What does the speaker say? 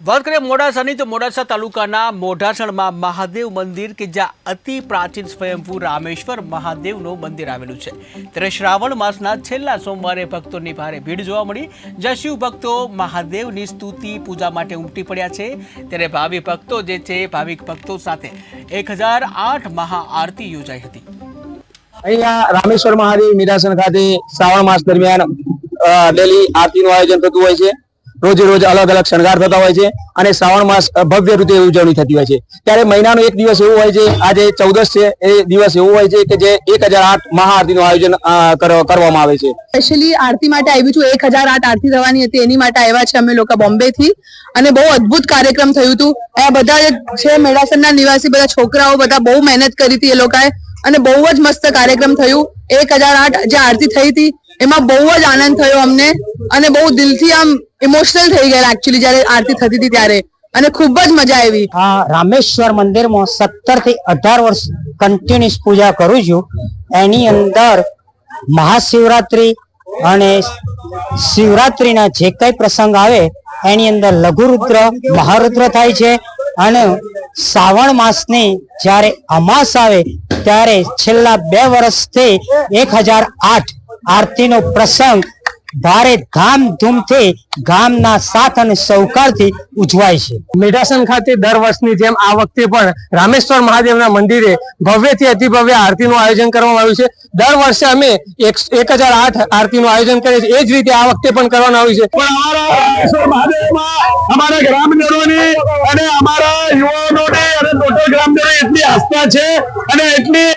વાત કરીએ મોડાસાની, તો મોડાસા તાલુકાના મોઢાસણમાં મહાદેવ મંદિર કે જ્યાં અતિ પ્રાચીન સ્વયંભૂ રામેશ્વર મહાદેવનું મંદિર આવેલું છે. ત્યારે શ્રાવણ માસના છેલ્લા સોમવારે ભક્તોની ભારે ભીડ જોવા મળી. જ્યાં શિવ ભક્તો મહાદેવની સ્તુતિ, પૂજા માટે ઉમટી પડ્યા છે. ત્યારે ભાવિ ભક્તો જે છે, ભાવિક ભક્તો સાથે એક હજાર આઠ મહાઆરતી યોજાઈ હતી. અહીંયા રામેશ્વર મહાદેવ મીરાસન ખાતે શ્રાવણ માસ દરમિયાન ડેલી આરતીનું આયોજન થતું હોય છે. રોજે રોજ અલગ અલગ શણગાર થતા હોય છે અને શ્રાવણ માસ ભવ્ય રીતે ઉજવણી થતી હોય છે. ત્યારે મહિનાનો એક દિવસ એવો હોય છે, આજે ચૌદસ છે, એ દિવસ એવો હોય છે કે જે એક હજાર આઠ મહાઆરતીનું આયોજન કરવામાં આવે છે. સ્પેશિયલી આરતી માટે આવ્યું છું, એક હજાર આઠ આરતી થવાની હતી, એની માટે આવ્યા છે અમે લોકો બોમ્બે થી અને બહુ અદ્ભુત કાર્યક્રમ થયું હતું. આ બધા છે, મેળાસરના નિવાસી, બધા છોકરાઓ, બધા બહુ મહેનત કરી હતી એ લોકોએ. અને બહુ જ મસ્ત કાર્યક્રમ થયું. એક હજાર આઠ જે આરતી થઈ હતી એમાં બહુ જ આનંદ થયો અમને. અને બહુ દિલથી આમ ઇમોશનલ થઈ ગયેલા એકચ્યુઅલી જ્યારે આરતી થતી હતી ત્યારે. અને ખૂબ જ મજા આવી. આ રામેશ્વર મંદિરમાં સત્તરથી અઢાર વર્ષ કન્ટિન્યુઅસ પૂજા કરું છું. એની અંદર મહાશિવરાત્રી અને શિવરાત્રીના જે કઈ પ્રસંગ આવે, એની અંદર લઘુરુદ્ર, મહારુદ્ર થાય છે અને શ્રાવણ માસની જ્યારે અમાસ આવે, ત્યારે છેલ્લા બે વર્ષથી એક હજાર આઠ આરતીનો પ્રસંગ ભારે ધામધૂમથી ગામના સાથ અને સહકારથી ઉજવાય છે. મેઢાસન ખાતે દર વર્ષની જેમ આ વખતે પણ રામેશ્વર મહાદેવના મંદિરે ભવ્યથી અતિ ભવ્ય આરતીનું આયોજન કરવામાં આવ્યું છે. દર વર્ષે અમે એક હજાર આઠ આરતીનું આયોજન કરીએ છીએ. એ જ રીતે આ વખતે પણ કરવામાં આવ્યું છે. પણ અમારા રામેશ્વર અને અમારા યુવાનોની અને ગ્રામજનો એટલી આસ્થા છે અને એટલી